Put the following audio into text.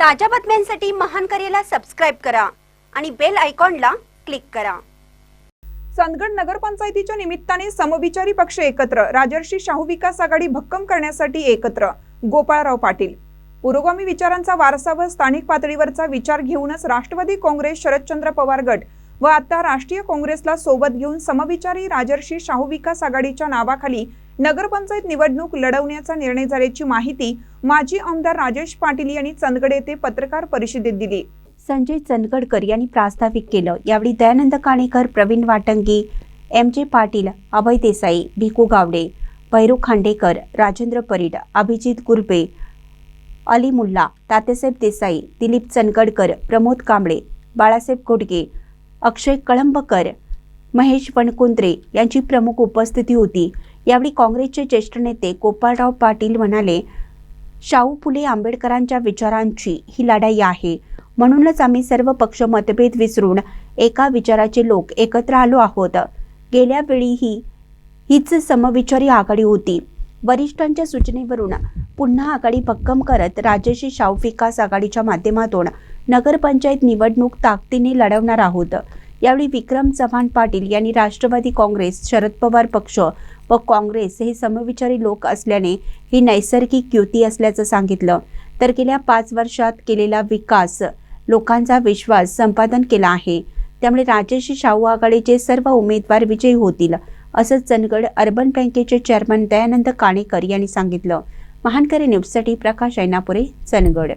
ताज्या बातम्यांसाठी महान करेला सबस्क्राईब करा आणि बेल आयकॉनला क्लिक करा. चंदगड नगरपंचायतीच्या निमित्ताने समविचारी पक्ष एकत्र राजर्षी शाहू विकास आघाडी भक्कम करण्यासाठी एकत्र गोपाळराव पाटील. पुरोगामी विचारांचा वारसा व स्थानिक पातळीवरचा विचार घेऊनच राष्ट्रवादी काँग्रेस शरदचंद्र पवार गट व आता राष्ट्रीय काँग्रेसला सोबत घेऊन समविचारी राजर्षी शाहू विकास आघाडीच्या नावाखाली नगरपंचायत निवडणूक लढवण्याचा निर्णय झाल्याची माहिती माजी आमदार राजेश पाटील यांनी चंदगड येथे पत्रकार परिषदेत दिली. संजय चंदगडकर यांनी प्रास्ताविक केलं. यावेळी दयानंद काणेकर प्रवीण वाटंगी एम जे पाटील अभय देसाई भिकू गावडे भैरू खांडेकर राजेंद्र परीड अभिजित गुरबे अली मुल्ला तात्यासाहेब देसाई दिलीप चंदगडकर प्रमोद कांबळे बाळासाहेब घोटगे अक्षय कळंबकर महेश वणकुंत्रे यांची प्रमुख उपस्थिती होती. यावेळी काँग्रेसचे ज्येष्ठ नेते गोपाळराव पाटील म्हणाले शाहू फुले आंबेडकरांच्या विचारांची ही लढाई आहे. म्हणूनच आम्ही सर्व पक्ष मतभेद विसरून एका विचाराचे लोक एकत्र आलो आहोत. गेल्या वेळीही हीच समविचारी आघाडी होती. वरिष्ठांच्या सूचनेवरून पुन्हा आघाडी भक्कम करत राजेशी शाहू विकास आघाडीच्या माध्यमातून नगरपंचायत निवडणूक ताकदीने लढवणार आहोत. यावेळी विक्रम चव्हाण पाटील यांनी राष्ट्रवादी काँग्रेस शरद पवार पक्ष व काँग्रेस हे समविचारी लोक असल्याने ही नैसर्गिक युती असल्याचं सांगितलं. तर गेल्या पाच वर्षात केलेला विकास लोकांचा विश्वास संपादन केला आहे. त्यामुळे राजेशी शाहू आघाडीचे सर्व उमेदवार विजयी होतील असं चंदगड अर्बन बँकेचे चेअरमन दयानंद काणेकर यांनी सांगितलं. महानकरी न्यूजसाठी प्रकाश ऐनापुरे चंदगड.